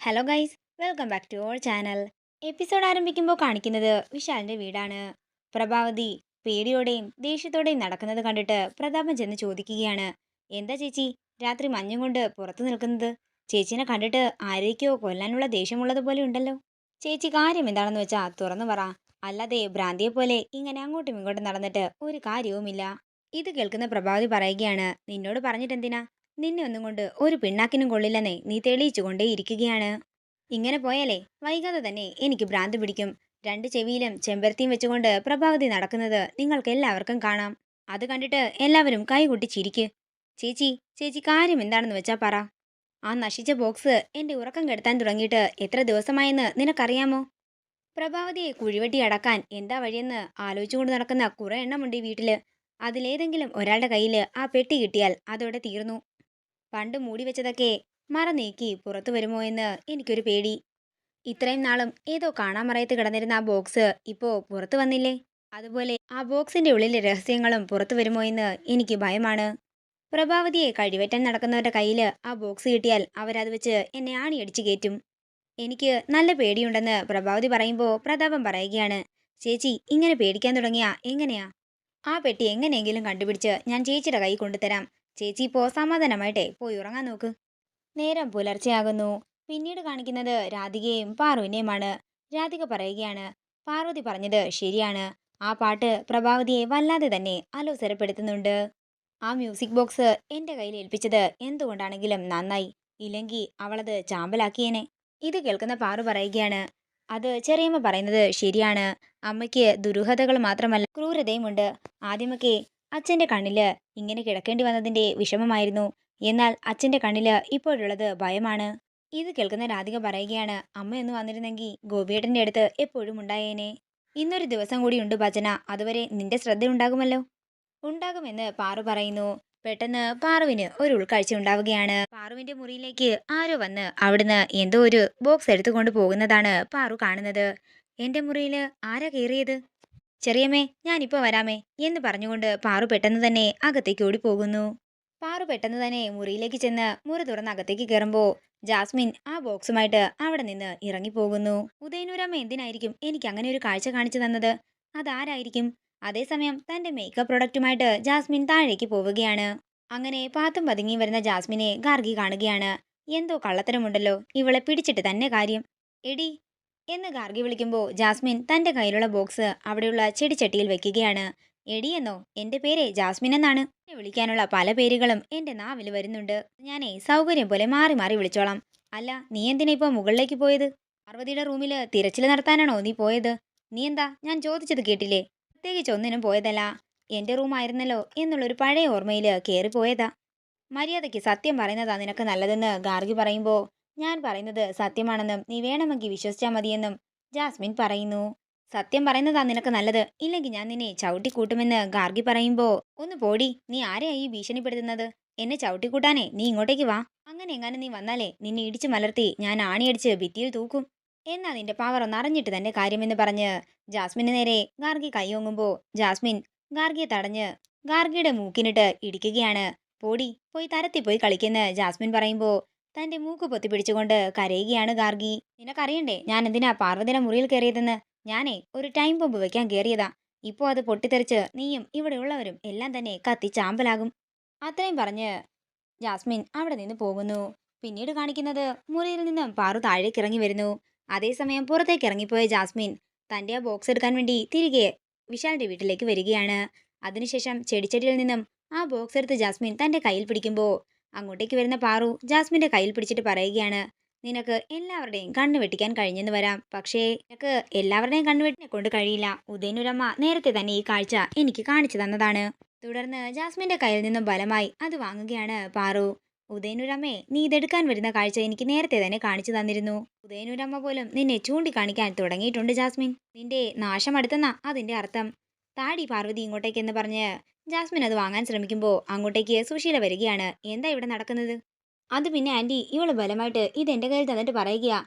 Hello guys welcome back to our channel episode ആരംഭിക്കുമ്പോൾ കാണിക്കുന്നത് വിശാലിന്റെ വീടാണ്. പ്രഭാവതി പേടിയോടെയും ദേഷ്യത്തോടെയും നടക്കുന്നത് കണ്ടിട്ട് പ്രതാപൻ ചെന്ന് ചോദിക്കുകയാണ്. എന്താ ചേച്ചി രാത്രി മഞ്ഞും കൊണ്ട് പുറത്തു നിൽക്കുന്നത്? ചേച്ചിനെ കണ്ടിട്ട് ആരേക്കോ കൊല്ലാനുള്ള ദേഷ്യമുള്ളതുപോലെ ഉണ്ടല്ലോ. ചേച്ചി കാര്യം എന്താണെന്ന് വെച്ചാൽ തുറന്നു പറ. അല്ലാതെ ഭ്രാന്തിയെ പോലെ ഇങ്ങനെ അങ്ങോട്ടും ഇങ്ങോട്ടും നടന്നിട്ട് ഒരു കാര്യവുമില്ല. ഇത് കേൾക്കുന്ന പ്രഭാവതി പറയുകയാണ്. നിന്നോട് പറഞ്ഞിട്ടെന്തിനാ? നിന്നെ ഒന്നും കൊണ്ട് ഒരു പിണ്ണാക്കിനും കൊള്ളില്ലെന്നേ നീ തെളിയിച്ചു കൊണ്ടേയിരിക്കുകയാണ്. ഇങ്ങനെ പോയാലേ വൈകാതെ തന്നെ എനിക്ക് ഭ്രാന്ത് പിടിക്കും. രണ്ട് ചെവിയിലും ചെമ്പരത്തിയും വെച്ചുകൊണ്ട് പ്രഭാവതി നടക്കുന്നത് നിങ്ങൾക്ക് എല്ലാവർക്കും കാണാം. അത് കണ്ടിട്ട് എല്ലാവരും കൈകൊട്ടി ചിരിക്ക്. ചേച്ചി ചേച്ചി കാര്യം എന്താണെന്ന് വെച്ചാ പറ. ആ നശിച്ച ബോക്സ് എന്റെ ഉറക്കം കെടുത്താൻ തുടങ്ങിയിട്ട് എത്ര ദിവസമായെന്ന് നിനക്കറിയാമോ? പ്രഭാവതിയെ കുഴിവെട്ടി അടക്കാൻ എന്താ വഴിയെന്ന് ആലോചിച്ചുകൊണ്ട് നടക്കുന്ന കുറെ എണ്ണമുണ്ട് ഈ വീട്ടിൽ. അതിലേതെങ്കിലും ഒരാളുടെ കയ്യിൽ ആ പെട്ടി കിട്ടിയാൽ അതോടെ തീർന്നു. പണ്ട് മൂടി വെച്ചതൊക്കെ മറ നീക്കി പുറത്തു വരുമോ എന്ന് എനിക്കൊരു പേടി. ഇത്രയും നാളും ഏതോ കാണാൻ മറയത്ത് കിടന്നിരുന്ന ആ ബോക്സ് ഇപ്പോ പുറത്തു വന്നില്ലേ? അതുപോലെ ആ ബോക്സിന്റെ ഉള്ളിലെ രഹസ്യങ്ങളും പുറത്തു വരുമോ എന്ന് എനിക്ക് ഭയമാണ്. പ്രഭാവതിയെ കഴിവറ്റാൻ നടക്കുന്നവരുടെ കയ്യിൽ ആ ബോക്സ് കിട്ടിയാൽ അവരത് വെച്ച് എന്നെ ആണിയടിച്ചു കയറ്റും. എനിക്ക് നല്ല പേടിയുണ്ടെന്ന് പ്രഭാവതി പറയുമ്പോൾ പ്രതാപം പറയുകയാണ് ചേച്ചി ഇങ്ങനെ പേടിക്കാൻ തുടങ്ങിയാ എങ്ങനെയാ? ആ പെട്ടി എങ്ങനെയെങ്കിലും കണ്ടുപിടിച്ച് ഞാൻ ചേച്ചിയുടെ കൈ കൊണ്ടുതരാം. ചേച്ചി ഇപ്പോ സമാധാനമായിട്ടെ പോയി ഉറങ്ങാൻ നോക്ക്. നേരം പുലർച്ചെയാകുന്നു. പിന്നീട് കാണിക്കുന്നത് രാധികയും പാറുവിനെയുമാണ് രാധിക പറയുകയാണ് പാർവതി പറഞ്ഞത് ശരിയാണ്. ആ പാട്ട് പ്രഭാവതിയെ വല്ലാതെ തന്നെ അലോസരപ്പെടുത്തുന്നുണ്ട്. ആ മ്യൂസിക് ബോക്സ് എന്റെ കയ്യിൽ ഏൽപ്പിച്ചത് എന്തുകൊണ്ടാണെങ്കിലും നന്നായി. ഇല്ലെങ്കിൽ അവളത് ചാമ്പലാക്കിയേനെ. ഇത് കേൾക്കുന്ന പാറു പറയുകയാണ് അത് ചെറിയമ്മ പറയുന്നത് ശരിയാണ്. അമ്മയ്ക്ക് ദുരൂഹതകൾ മാത്രമല്ല ക്രൂരതയുമുണ്ട്. ആദ്യമൊക്കെ അച്ഛന്റെ കണ്ണിൽ ഇങ്ങനെ കിടക്കേണ്ടി വന്നതിന്റെ വിഷമമായിരുന്നു. എന്നാൽ അച്ഛന്റെ കണ്ണിൽ ഇപ്പോഴുള്ളത് ഭയമാണ്. ഇത് കേൾക്കുന്ന രാധിക പറയുകയാണ് അമ്മ എന്ന് വന്നിരുന്നെങ്കിൽ ഗോപിയേട്ടന്റെ അടുത്ത് എപ്പോഴും ഉണ്ടായേനെ. ഇന്നൊരു ദിവസം കൂടി ഉണ്ട് ഭജന. അതുവരെ നിന്റെ ശ്രദ്ധ ഉണ്ടാകുമല്ലോ. ഉണ്ടാകുമെന്ന് പാറു പറയുന്നു. പെട്ടെന്ന് പാറുവിന് ഒരു ഉൾക്കാഴ്ച ഉണ്ടാവുകയാണ്. പാറുവിന്റെ മുറിയിലേക്ക് ആരോ വന്ന് അവിടുന്ന് എന്തോ ഒരു ബോക്സ് എടുത്തുകൊണ്ട് പോകുന്നതാണ് പാറു കാണുന്നത്. എന്റെ മുറിയിൽ ആരാ കയറിയത്? ചെറിയമ്മേ ഞാനിപ്പോ വരാമേ എന്ന് പറഞ്ഞുകൊണ്ട് പാറു പെട്ടെന്ന് തന്നെ അകത്തേക്ക് ഓടിപ്പോകുന്നു. പാറു പെട്ടെന്ന് തന്നെ മുറിയിലേക്ക് ചെന്ന് മുറി തുറന്ന് അകത്തേക്ക് കയറുമ്പോ ജാസ്മിൻ ആ ബോക്സുമായിട്ട് അവിടെ നിന്ന് ഇറങ്ങിപ്പോകുന്നു. ഉദയനൂരമ്മ എന്തിനായിരിക്കും എനിക്ക് അങ്ങനെ ഒരു കാഴ്ച കാണിച്ചു തന്നത്? അതാരായിരിക്കും? അതേസമയം തന്റെ മേക്കപ്പ് പ്രൊഡക്റ്റുമായിട്ട് ജാസ്മിൻ താഴേക്ക് പോവുകയാണ്. അങ്ങനെ പാത്തും പതുങ്ങി വരുന്ന ജാസ്മിനെ ഗാർഗി കാണുകയാണ്. എന്തോ കള്ളത്തരമുണ്ടല്ലോ ഇവളെ പിടിച്ചിട്ട് തന്നെ കാര്യം. എടി എന്ന് ഗാർഗി വിളിക്കുമ്പോൾ ജാസ്മിൻ തന്റെ കയ്യിലുള്ള ബോക്സ് അവിടെയുള്ള ചെടിച്ചട്ടിയിൽ വെക്കുകയാണ്. എടിയെന്നോ എന്റെ പേര് ജാസ്മിൻ എന്നാണ്. എന്നെ വിളിക്കാനുള്ള പല പേരുകളും എന്റെ നാവിൽ വരുന്നുണ്ട്. ഞാനേ സൗകര്യം പോലെ മാറി മാറി വിളിച്ചോളാം. അല്ല നീ എന്തിനാ ഇപ്പോൾ മുകളിലേക്ക് പോയത്? പാർവതിയുടെ റൂമിൽ തിരച്ചിൽ നടത്താനാണോ നീ പോയത്? നീ എന്താ ഞാൻ ചോദിച്ചത് കേട്ടില്ലേ? പ്രത്യേകിച്ച് ഒന്നിനും പോയതല്ല. എന്റെ റൂമായിരുന്നല്ലോ എന്നുള്ളൊരു പഴയ ഓർമ്മയിൽ കയറിപ്പോയതാ മര്യാദയ്ക്ക് സത്യം പറയുന്നതാ നിനക്ക് നല്ലതെന്ന് ഗാർഗി പറയുമ്പോ ഞാൻ പറയുന്നത് സത്യമാണെന്നും നീ വേണമെങ്കിൽ വിശ്വസിച്ചാൽ മതിയെന്നും ജാസ്മിൻ പറയുന്നു. സത്യം പറയുന്നതാ നിനക്ക് നല്ലത്. ഇല്ലെങ്കിൽ ഞാൻ നിന്നെ ചവിട്ടിക്കൂട്ടുമെന്ന് ഗാർഗി പറയുമ്പോ ഒന്ന് പോടി നീ ആരെയായി ഭീഷണിപ്പെടുത്തുന്നത്? എന്നെ ചവിട്ടിക്കൂട്ടാനേ നീ ഇങ്ങോട്ടേക്ക് വാ. അങ്ങനെ എങ്ങാനും നീ വന്നാലേ നിന്നെ ഇടിച്ചു മലർത്തി ഞാൻ ആണിയടിച്ച് ഭിത്തിയിൽ തൂക്കും. എന്നാ നിന്റെ പവർ ഒന്ന് അറിഞ്ഞിട്ട് തന്നെ കാര്യമെന്ന് പറഞ്ഞ് ജാസ്മിന് നേരെ ഗാർഗി കൈയോങ്ങുമ്പോ ജാസ്മിൻ ഗാർഗിയെ തടഞ്ഞ് ഗാർഗിയുടെ മൂക്കിനിട്ട് ഇടിക്കുകയാണ്. പോടി പോയി തരത്തി പോയി കളിക്കുന്ന ജാസ്മിൻ പറയുമ്പോ തന്റെ മൂക്ക് പൊത്തി പിടിച്ചുകൊണ്ട് കരയുകയാണ് ഗാർഗി. നിനക്കറിയണ്ടേ ഞാൻ എന്തിനാ പാർവതിയുടെ മുറിയിൽ കയറിയതെന്ന് ഞാനേ ഒരു ടൈം ബോംബ് വെക്കാൻ കയറിയതാ ഇപ്പോ അത് പൊട്ടിത്തെറിച്ച് നീയും ഇവിടെയുള്ളവരും എല്ലാം തന്നെ കത്തി ചാമ്പലാകും. അത്രയും പറഞ്ഞ് ജാസ്മിൻ അവിടെ നിന്ന് പോകുന്നു. പിന്നീട് കാണിക്കുന്നത് മുറിയിൽ നിന്നും പാറു താഴേക്ക് ഇറങ്ങി വരുന്നു. അതേസമയം പുറത്തേക്ക് ഇറങ്ങിപ്പോയ ജാസ്മിൻ തന്റെ ആ ബോക്സ് എടുക്കാൻ വേണ്ടി തിരികെ വിശാലിന്റെ വീട്ടിലേക്ക് വരികയാണ്. അതിനുശേഷം ചെടിച്ചെടിയിൽ നിന്നും ആ ബോക്സ് എടുത്ത് ജാസ്മിൻ തന്റെ കയ്യിൽ പിടിക്കുമ്പോൾ അങ്ങോട്ടേക്ക് വരുന്ന പാറു ജാസ്മിന്റെ കയ്യിൽ പിടിച്ചിട്ട് പറയുകയാണ് നിനക്ക് എല്ലാവരുടെയും കണ്ണു വെട്ടിക്കാൻ കഴിഞ്ഞെന്ന് വരാം. പക്ഷേ നിനക്ക് എല്ലാവരുടെയും കണ്ണുവെട്ടിനെ കൊണ്ട് കഴിയില്ല. ഉദയനുരമ്മ നേരത്തെ തന്നെ ഈ കാഴ്ച എനിക്ക് കാണിച്ചു തന്നതാണ്. തുടർന്ന് ജാസ്മിന്റെ കയ്യിൽ നിന്നും ബലമായി അത് വാങ്ങുകയാണ് പാറു. ഉദയനുരമ്മേ നീ ഇതെടുക്കാൻ വരുന്ന കാഴ്ച എനിക്ക് നേരത്തെ തന്നെ കാണിച്ചു തന്നിരുന്നു. ഉദയനുരമ്മ പോലും നിന്നെ ചൂണ്ടിക്കാണിക്കാൻ തുടങ്ങിയിട്ടുണ്ട് ജാസ്മിൻ. നിന്റെ നാശം അടുത്തെന്നാ അതിന്റെ അർത്ഥം. താടി പാർവതി ഇങ്ങോട്ടേക്കെന്ന് പറഞ്ഞ് ജാസ്മിൻ അത് വാങ്ങാൻ ശ്രമിക്കുമ്പോൾ അങ്ങോട്ടേക്ക് സുശീല വരികയാണ്. എന്താ ഇവിടെ നടക്കുന്നത്? അത് പിന്നെ ആന്റി ഇവൾ ബലമായിട്ട് ഇത് എന്റെ കയ്യിൽ തന്നിട്ട് പറയുകയാ.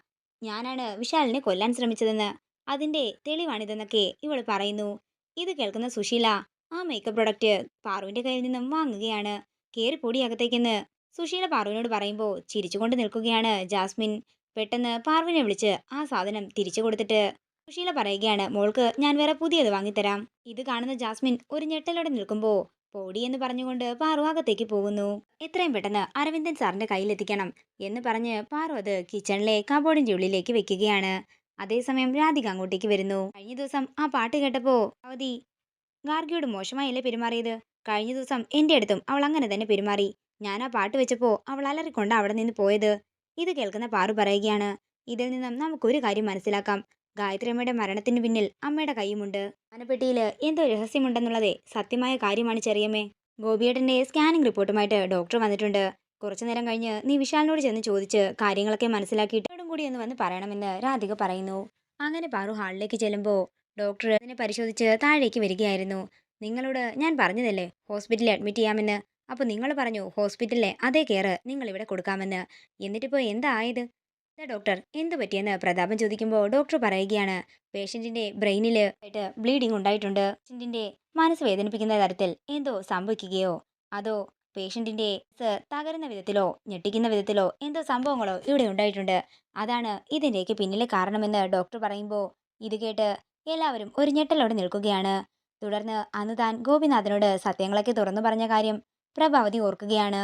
ഞാനാണ് വിശാലിനെ കൊല്ലാൻ ശ്രമിച്ചതെന്ന്. അതിന്റെ തെളിവാണിതെന്നൊക്കെ ഇവൾ പറയുന്നു. ഇത് കേൾക്കുന്ന സുശീല ആ മേക്കപ്പ് പ്രൊഡക്റ്റ് പാറുവിന്റെ കയ്യിൽ നിന്നും വാങ്ങുകയാണ്. കയറി പൊടി അകത്തേക്കെന്ന് സുശീല പാറുവിനോട് പറയുമ്പോൾ ചിരിച്ചുകൊണ്ട് നിൽക്കുകയാണ് ജാസ്മിൻ. പെട്ടെന്ന് പാർവിനെ വിളിച്ച് ആ സാധനം തിരിച്ചു കൊടുത്തിട്ട് സുശീല പറയുകയാണ് മോൾക്ക് ഞാൻ വേറെ പുതിയത് വാങ്ങിത്തരാം. ഇത് കാണുന്ന ജാസ്മിൻ ഒരു ഞെട്ടലോടെ നിൽക്കുമ്പോൾ പോടി എന്ന് പറഞ്ഞുകൊണ്ട് പാറു അകത്തേക്ക് പോകുന്നു. എത്രയും പെട്ടെന്ന് അരവിന്ദൻ സാറിന്റെ കയ്യിലെത്തിക്കണം എന്ന് പറഞ്ഞ് പാറു അത് കിച്ചണിലെ കബോർഡിന്റെ ഉള്ളിലേക്ക് വെക്കുകയാണ്. അതേസമയം രാധിക അങ്ങോട്ടേക്ക് വരുന്നു. കഴിഞ്ഞ ദിവസം ആ പാട്ട് കേട്ടപ്പോ അവധി ഗാർഗിയോട് മോശമായല്ലേ പെരുമാറിയത്? കഴിഞ്ഞ ദിവസം എന്റെ അടുത്തും അവൾ അങ്ങനെ തന്നെ പെരുമാറി. ഞാൻ ആ പാട്ട് വെച്ചപ്പോ അവൾ അലറിക്കൊണ്ട് അവിടെ നിന്ന് പോയത്? ഇത് കേൾക്കുന്ന പാറു പറയുകയാണ്. ഇതിൽ നിന്നും നമുക്കൊരു കാര്യം മനസ്സിലാക്കാം. ഗായത്രിയമ്മയുടെ മരണത്തിന് പിന്നിൽ അമ്മയുടെ കൈയുമുണ്ട്. ആനപ്പെട്ടിയിൽ എന്തോ രഹസ്യമുണ്ടെന്നുള്ളതേ സത്യമായ കാര്യമാണ് ചെറിയമ്മേ. ഗോപിയേട്ടന്റെ സ്കാനിംഗ് റിപ്പോർട്ടുമായിട്ട് ഡോക്ടർ വന്നിട്ടുണ്ട്. കുറച്ചു നേരം കഴിഞ്ഞ് നീ വിശാലിനോട് ചെന്ന് ചോദിച്ച് കാര്യങ്ങളൊക്കെ മനസ്സിലാക്കിയിട്ട് എന്നോടും കൂടി ഒന്ന് വന്ന് പറയണമെന്ന് രാധിക പറയുന്നു. അങ്ങനെ പാറു ഹാളിലേക്ക് ചെല്ലുമ്പോൾ ഡോക്ടർ അതിനെ പരിശോധിച്ച് താഴേക്ക് വരികയായിരുന്നു. നിങ്ങളോട് ഞാൻ പറഞ്ഞതല്ലേ ഹോസ്പിറ്റലിൽ അഡ്മിറ്റ് ചെയ്യാമെന്ന്? അപ്പോൾ നിങ്ങൾ പറഞ്ഞു ഹോസ്പിറ്റലിലെ അതേ കെയർ നിങ്ങളിവിടെ കൊടുക്കാമെന്ന്. എന്നിട്ടിപ്പോൾ എന്താ ആയത്? എന്താ ഡോക്ടർ എന്ത് പറ്റിയെന്ന് പ്രതാപൻ ചോദിക്കുമ്പോൾ ഡോക്ടർ പറയുകയാണ് പേഷ്യന്റിന്റെ ബ്രെയിനിൽ ആയിട്ട് ബ്ലീഡിംഗ് ഉണ്ടായിട്ടുണ്ട്. പേഷ്യന്റിന്റെ മനസ്സ് വേദനിപ്പിക്കുന്ന തരത്തിൽ എന്തോ സംഭവിക്കുകയോ? അതോ പേഷ്യന്റിന്റെ തകരുന്ന വിധത്തിലോ ഞെട്ടിക്കുന്ന വിധത്തിലോ എന്തോ സംഭവങ്ങളോ ഇവിടെ ഉണ്ടായിട്ടുണ്ട്? അതാണ് ഇതിന്റെയൊക്കെ പിന്നിലെ കാരണമെന്ന് ഡോക്ടർ പറയുമ്പോൾ ഇത് കേട്ട് എല്ലാവരും ഒരു ഞെട്ടലോടെ നിൽക്കുകയാണ്. തുടർന്ന് അന്ന് താൻ ഗോപിനാഥനോട് സത്യങ്ങളൊക്കെ തുറന്നു പറഞ്ഞ കാര്യം പ്രഭാവതി ഓർക്കുകയാണ്.